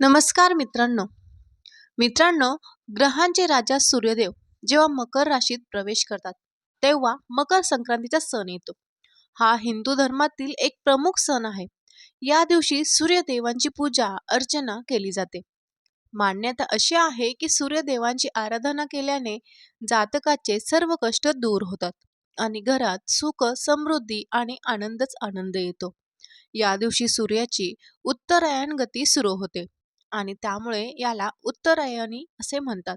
नमस्कार मित्रांनो. मित्रांनो ग्रहांचे राजा सूर्यदेव जेव्हा मकर राशीत प्रवेश करतात तेव्हा मकर संक्रांतीचा सण येतो. हा हिंदू धर्मातील एक प्रमुख सण आहे. या दिवशी सूर्यदेवांची पूजा अर्चना केली जाते. मान्यता अशी आहे की सूर्यदेवांची आराधना केल्याने जातकाचे सर्व कष्ट दूर होतात आणि घरात सुख समृद्धी आणि आनंदच आनंद येतो. या दिवशी सूर्याची उत्तरायण गती सुरू होते. आणि त्यामुळे याला उत्तरायणी असे म्हणतात.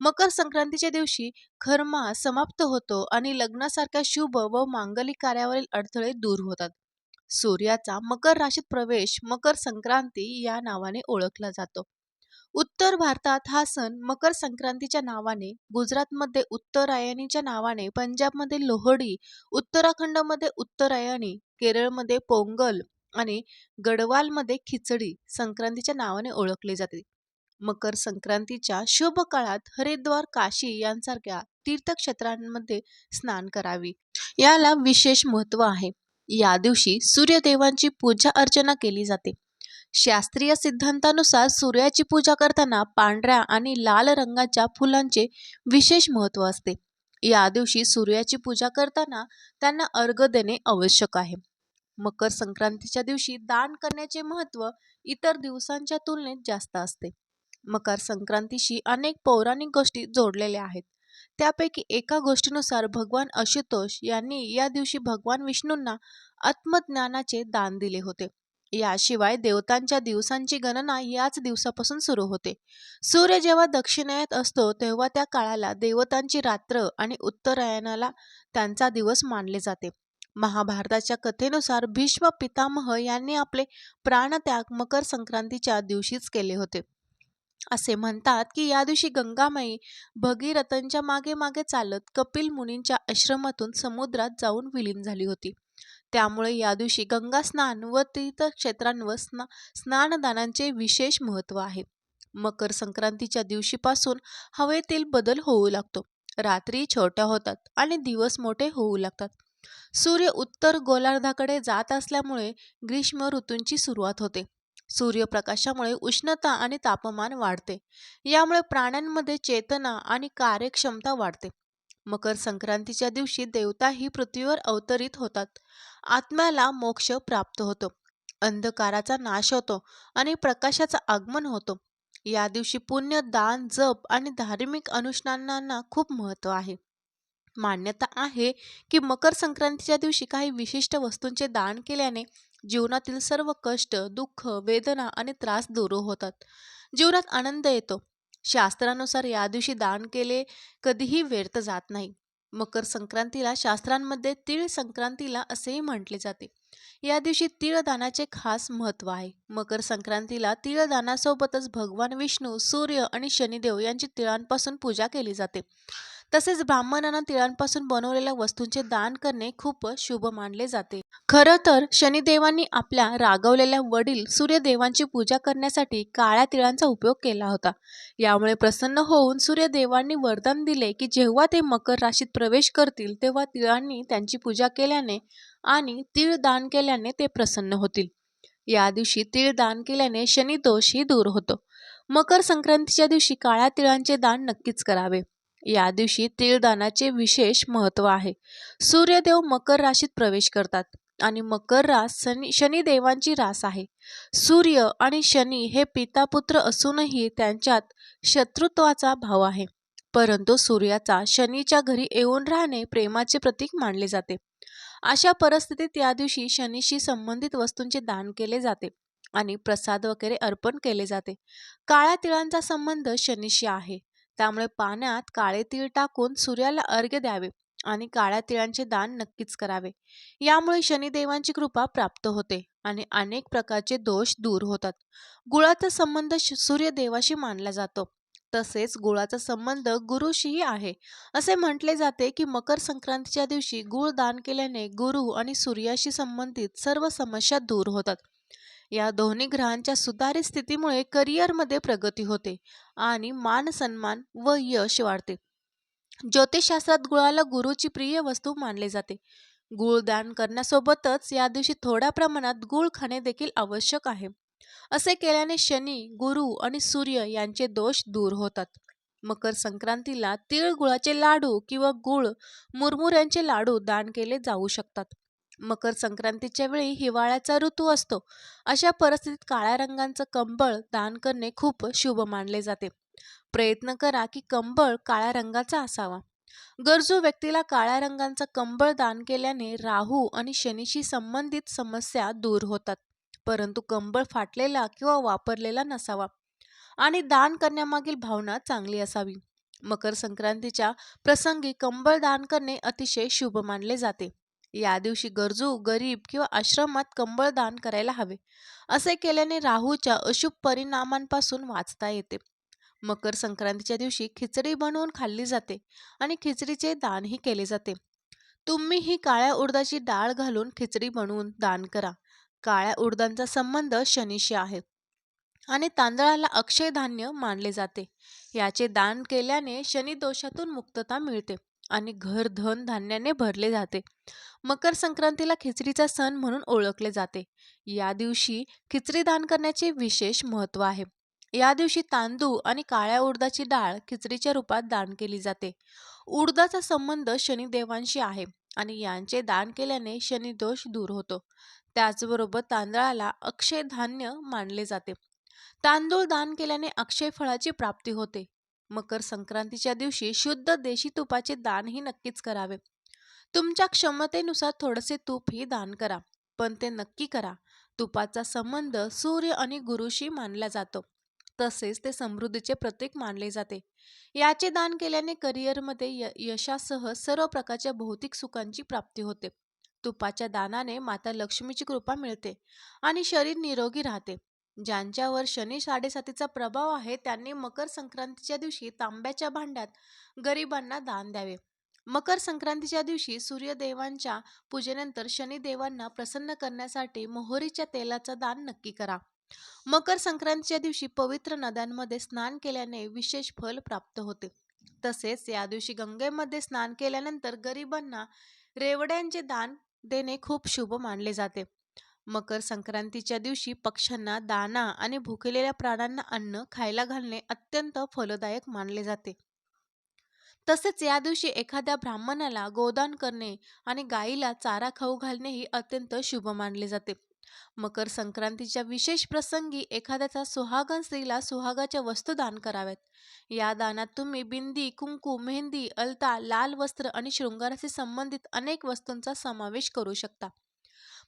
मकर संक्रांतीच्या दिवशी खरमा समाप्त होतो आणि लग्नासारख्या शुभ व मांगलिक कार्यावरील अडथळे दूर होतात. सूर्याचा मकर राशीत प्रवेश मकर संक्रांती या नावाने ओळखला जातो. उत्तर भारतात हा सण मकर संक्रांतीच्या नावाने गुजरातमध्ये उत्तरायणीच्या नावाने पंजाबमध्ये लोहडी उत्तराखंडमध्ये उत्तरायणी केरळमध्ये पोंगल आणि गडवालमध्ये खिचडी संक्रांतीच्या नावाने ओळखले जाते. मकर संक्रांतीच्या शुभ काळात हरिद्वार काशी यांसारख्या तीर्थक्षेत्रांमध्ये स्नान करावी. याला विशेष महत्त्व आहे. या दिवशी सूर्यदेवांची पूजा अर्चना केली जाते. शास्त्रीय सिद्धांतानुसार सूर्याची पूजा करताना पांढऱ्या आणि लाल रंगाच्या फुलांचे विशेष महत्त्व असते. या दिवशी सूर्याची पूजा करताना त्यांना अर्घ देणे आवश्यक आहे. मकर संक्रांतीच्या दिवशी दान करण्याचे महत्त्व इतर दिवसांच्या तुलनेत जास्त असते. मकर संक्रांतीशी अनेक पौराणिक गोष्टी जोडलेल्या आहेत. त्यापैकी एका गोष्टीनुसार भगवान आशुतोष यांनी या दिवशी भगवान विष्णूंना आत्मज्ञानाचे दान दिले होते. याशिवाय देवतांच्या दिवसांची गणना याच दिवसापासून सुरू होते. सूर्य जेव्हा दक्षिणायत असतो तेव्हा त्या काळाला देवतांची रात्र आणि उत्तरायणाला त्यांचा दिवस मानले जाते. महाभारताच्या कथेनुसार भीष्म पितामह यांनी आपले प्राणत्याग मकर संक्रांतीच्या दिवशीच केले होते. असे म्हणतात की या दिवशी गंगामाई भगीरथांच्या मागे मागे चालत कपिल मुनींच्या आश्रमातून समुद्रात जाऊन विलीन झाली होती. त्यामुळे या दिवशी गंगा स्नान व तीर्थक्षेत्रांवर स्ना स्नानदानांचे विशेष महत्त्व आहे. मकर संक्रांतीच्या दिवशीपासून हवेतील बदल होऊ लागतो. रात्री छोट्या होतात आणि दिवस मोठे होऊ लागतात. सूर्य उत्तर गोलार्धाकडे जात असल्यामुळे ग्रीष्म ऋतूंची सुरुवात होते. सूर्यप्रकाशामुळे उष्णता आणि तापमान वाढते. यामुळे प्राण्यांमध्ये चेतना आणि कार्यक्षमता वाढते. मकर संक्रांतीच्या दिवशी देवता ही पृथ्वीवर अवतरित होतात. आत्म्याला मोक्ष प्राप्त होतो. अंधकाराचा नाश होतो आणि प्रकाशाचा आगमन होतो. या दिवशी पुण्य दान जप आणि धार्मिक अनुष्ठानांना खूप महत्त्व आहे. मान्यता आहे की मकर संक्रांतीच्या दिवशी काही विशिष्ट वस्तूंचे दान केल्याने जीवनातील सर्व कष्ट दुःख वेदना आणि त्रास दूर होतात. जीवनात आनंद येतो. शास्त्रानुसार या दिवशी दान केले कधीही व्यर्थ जात नाही. मकर संक्रांतीला शास्त्रांमध्ये तीळ संक्रांतीला असेही म्हटले जाते. या दिवशी तीळदानाचे खास महत्त्व आहे. मकर संक्रांतीला तीळदानासोबतच भगवान विष्णू सूर्य आणि शनिदेव यांची तिळांपासून पूजा केली जाते. तसेच ब्राह्मणांना तिळांपासून बनवलेल्या वस्तूंचे दान करणे खूप शुभ मानले जाते. खरं तर शनिदेवांनी आपल्या रागवलेल्या वडील सूर्यदेवांची पूजा करण्यासाठी काळ्या तिळांचा उपयोग केला होता. यामुळे प्रसन्न होऊन सूर्यदेवांनी वरदान दिले की जेव्हा ते मकर राशीत प्रवेश करतील तेव्हा तिळांनी त्यांची पूजा केल्याने आणि तीळ दान केल्याने ते प्रसन्न होतील. या दिवशी तीळ दान केल्याने शनिदोषही दूर होतो. मकर संक्रांतीच्या दिवशी काळ्या तिळांचे दान नक्कीच करावे. या दिवशी तिळदानाचे विशेष महत्त्व आहे. सूर्यदेव मकर राशीत प्रवेश करतात आणि मकर रास शनी शनिदेवांची रास आहे. सूर्य आणि शनी हे पितापुत्र असूनही त्यांच्यात शत्रुत्वाचा भाव आहे. परंतु सूर्याचा शनीच्या घरी येऊन राहणे प्रेमाचे प्रतीक मानले जाते. अशा परिस्थितीत या दिवशी शनीशी संबंधित वस्तूंचे दान केले जाते आणि प्रसाद वगैरे अर्पण केले जाते. काळ्या तिळांचा संबंध शनीशी आहे. त्यामुळे पाण्यात काळे तीळ टाकून सूर्याला अर्घ्य द्यावे आणि काळ्या तिळांचे दान नक्कीच करावे. यामुळे शनिदेवांची कृपा प्राप्त होते आणि अनेक प्रकारचे दोष दूर होतात. गुळाचा संबंध सूर्यदेवाशी मानला जातो. तसेच गुळाचा संबंध गुरुशीही आहे. असे म्हटले जाते की मकर संक्रांतीच्या दिवशी गुळ दान केल्याने गुरु आणि सूर्याशी संबंधित सर्व समस्या दूर होतात. या दोन्ही ग्रहांच्या सुधारित स्थितीमुळे करिअरमध्ये प्रगती होते आणि मान सन्मान व यश वाढते. ज्योतिषशास्त्रात गुळाला गुरुची प्रिय वस्तू मानले जाते. गुळ दान करण्यासोबतच या दिवशी थोड्या प्रमाणात गुळ खाणे देखील आवश्यक आहे. असे केल्याने शनी गुरु आणि सूर्य यांचे दोष दूर होतात. मकर संक्रांतीला तीळ गुळाचे लाडू किंवा गुळ मुरमुऱ्यांचे लाडू दान केले जाऊ शकतात. मकर संक्रांतीच्या वेळी हिवाळ्याचा ऋतू असतो. अशा परिस्थितीत काळ्या रंगांचं कंबळ दान करणे खूप शुभ मानले जाते. प्रयत्न करा की कंबळ काळ्या रंगाचा असावा. गरजू व्यक्तीला काळ्या रंगांचा कंबळ दान केल्याने राहू आणि शनीशी संबंधित समस्या दूर होतात. परंतु कंबळ फाटलेला किंवा वापरलेला नसावा आणि दान करण्यामागील भावना चांगली असावी. मकर संक्रांतीच्या प्रसंगी कंबळ दान करणे अतिशय शुभ मानले जाते. या दिवशी गरजू गरीब किंवा आश्रमात कंबळ दान करायला हवे. असे केल्याने राहूच्या अशुभ परिणामांपासून वाचता येते. मकर संक्रांतीच्या दिवशी खिचडी बनवून खाल्ली जाते आणि खिचडीचे दानही केले जाते. तुम्ही ही काळ्या उडदाची डाळ घालून खिचडी बनवून दान करा. काळ्या उडदांचा संबंध शनीशी आहे आणि तांदळाला अक्षय धान्य मानले जाते. याचे दान केल्याने शनी दोषातून मुक्तता मिळते. आणि घर धन धान्याने भरले जाते. मकर संक्रांतीला खिचडीचा सण म्हणून ओळखले जाते. या दिवशी खिचडी दान करण्याचे विशेष महत्त्व आहे. या दिवशी तांदूळ आणि काळ्या उडदाची डाळ खिचडीच्या रूपात दान केली जाते. उडदाचा संबंध शनिदेवांशी आहे आणि यांचे दान केल्याने शनिदोष दूर होतो. त्याचबरोबर तांदळाला अक्षय धान्य मानले जाते. तांदूळ दान केल्याने अक्षय फळाची प्राप्ती होते. मकर संक्रांतीच्या दिवशी शुद्ध देशी तुपाचे दानही नक्कीच करावे. तुमच्या क्षमतेनुसार थोडेसे तूपही दान करा पण ते नक्की करा. तुपाचा संबंध सूर्य आणि गुरुशी मानला जातो. तसेच ते समृद्धीचे प्रतीक मानले जाते. याचे दान केल्याने करिअरमध्ये य यशासह सर्व प्रकारच्या भौतिक सुखांची प्राप्ती होते. तुपाच्या दानाने माता लक्ष्मीची कृपा मिळते आणि शरीर निरोगी राहते. ज्यांच्यावर शनी साडेसातीचा प्रभाव आहे त्यांनी मकर संक्रांतीच्या दिवशी तांब्याच्या भांड्यात गरिबांना दान द्यावे. मकर संक्रांतीच्या दिवशी सूर्यदेवांच्या पूजेनंतर शनिदेवांना प्रसन्न करण्यासाठी मोहरीच्या तेलाचा दान नक्की करा. मकर संक्रांतीच्या दिवशी पवित्र नद्यांमध्ये स्नान केल्याने विशेष फल प्राप्त होते. तसेच या दिवशी गंगेमध्ये स्नान केल्यानंतर गरिबांना रेवड्यांचे दान देणे खूप शुभ मानले जाते. मकर संक्रांतीच्या दिवशी पक्ष्यांना दाना आणि भुकेलेल्या प्राण्यांना अन्न खायला घालणे अत्यंत फलदायक मानले जाते. तसेच या दिवशी एखाद्या ब्राह्मणाला गोदान करणे आणि गायीला चारा खाऊ घालणेही अत्यंत शुभ मानले जाते. मकर संक्रांतीच्या विशेष प्रसंगी एखाद्याचा सुहागन स्त्रीला सुहागाच्या वस्तू दान कराव्यात. या दानात तुम्ही बिंदी कुंकू मेहंदी अलता लाल वस्त्र आणि शृंगाराशी संबंधित अनेक वस्तूंचा समावेश करू शकता.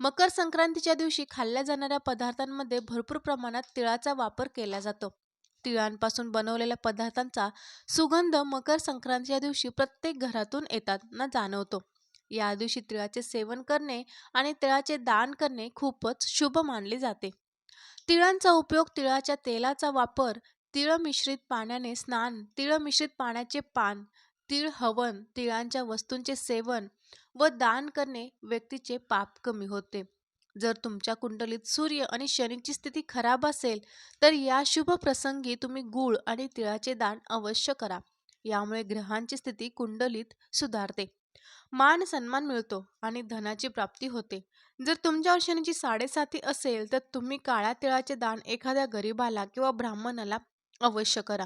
मकर संक्रांतीच्या दिवशी खाल्ल्या जाणाऱ्या पदार्थांमध्ये भरपूर प्रमाणात तिळाचा वापर केला जातो. तिळांपासून बनवलेल्या पदार्थांचा सुगंध मकर संक्रांतीच्या दिवशी प्रत्येक घरातून येतात ना जाणवतो. या दिवशी तिळाचे सेवन करणे आणि तिळाचे दान करणे खूपच शुभ मानले जाते. तिळांचा उपयोग तिळाच्या तेलाचा वापर तिळ मिश्रित पाण्याने स्नान तिळ मिश्रित पाण्याचे पान तिळ हवन तिळांच्या वस्तूंचे सेवन व दान करणे व्यक्तीचे पाप कमी होते. जर तुमच्या कुंडलीत सूर्य आणि शनीची स्थिती खराब असेल तर या शुभ प्रसंगी तुम्ही गूळ आणि तिळाचे दान अवश्य करा. यामुळे ग्रहांची स्थिती कुंडलीत सुधारते. मान सन्मान मिळतो आणि धनाची प्राप्ती होते. जर तुमच्यावर शनीची साडेसाती असेल तर तुम्ही काळ्या तिळाचे दान एखाद्या गरीबाला किंवा ब्राह्मणाला अवश्य करा.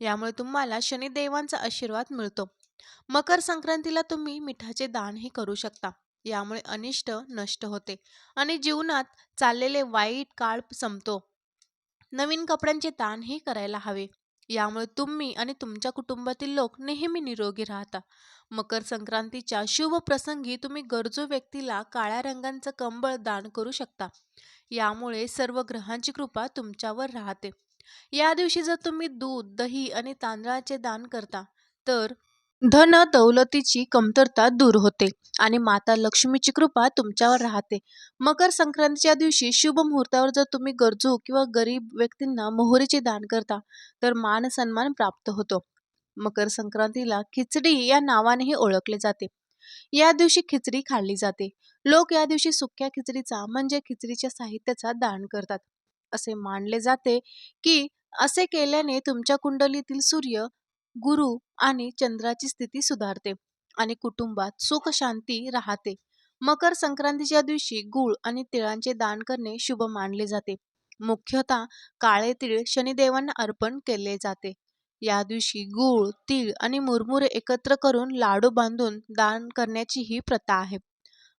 यामुळे तुम्हाला शनिदेवांचा आशीर्वाद मिळतो. मकर संक्रांतीला तुम्ही मिठाचे दानही करू शकता. यामुळे अनिष्ट नष्ट होते आणि जीवनात चाललेले वाईट काळ संपतो. नवीन कपड्यांचे दानही करायला हवे. यामुळे तुम्ही आणि तुमच्या कुटुंबातील लोक नेहमी निरोगी राहता. मकर संक्रांतीच्या शुभ प्रसंगी तुम्ही गरजू व्यक्तीला काळ्या रंगांचं कंबळ दान करू शकता. यामुळे सर्व ग्रहांची कृपा तुमच्यावर राहते. या दिवशी जर तुम्ही दूध दही आणि तांदळाचे दान करता तर धन दौलतीची कमतरता दूर होते आणि माता लक्ष्मीची कृपा तुमच्यावर राहते. मकर संक्रांतीच्या दिवशी शुभ मुहूर्तावर जर तुम्ही गरजू किंवा गरीब व्यक्तींना मोहरीचे दान करता तर मान सन्मान प्राप्त होतो. मकर संक्रांतीला खिचडी या नावानेही ओळखले जाते. या दिवशी खिचडी खाल्ली जाते. लोक या दिवशी सुक्या खिचडीचा म्हणजे खिचडीच्या साहित्याचा दान करतात. असे मानले जाते की असे केल्याने तुमच्या कुंडलीतील सूर्य गुरु आणि चंद्राची स्थिती सुधारते आणि कुटुंबात सुख शांती राहते. मकर संक्रांतीच्या दिवशी गुळ आणि तिळांचे दान करणे शुभ मानले जाते. मुख्यतः काळे तीळ शनिदेवांना अर्पण केले जाते. या दिवशी गूळ तीळ आणि मुरमुरे एकत्र करून लाडू बांधून दान करण्याची ही प्रथा आहे.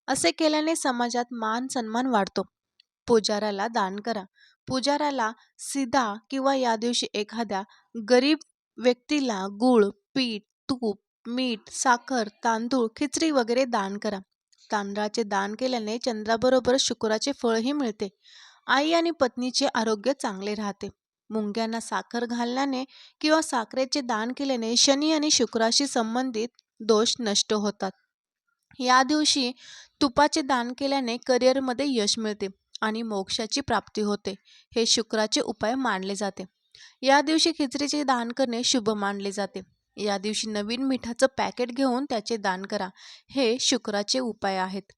असे केल्याने समाजात मान सन्मान वाढतो. पुजाऱ्याला दान करा. पुजाऱ्याला सीधा किंवा या दिवशी एखाद्या गरीब व्यक्तीला गूळ पीठ तूप मीठ साखर तांदूळ खिचडी वगैरे दान करा. तांदळाचे दान केल्याने चंद्राबरोबर शुक्राचे फळही मिळते. आई आणि पत्नीचे आरोग्य चांगले राहते. मुंग्यांना साखर घालण्याने किंवा साखरेचे दान केल्याने शनी आणि शुक्राशी संबंधित दोष नष्ट होतात. या दिवशी तुपाचे दान केल्याने करिअरमध्ये यश मिळते आणि मोक्षाची प्राप्ती होते. हे शुक्राचे उपाय मानले जाते. या दिवशी खिचडीचे दान करणे शुभ मानले जाते. या दिवशी नवीन मिठाचं पॅकेट घेऊन त्याचे दान करा. हे शुक्राचे उपाय आहेत.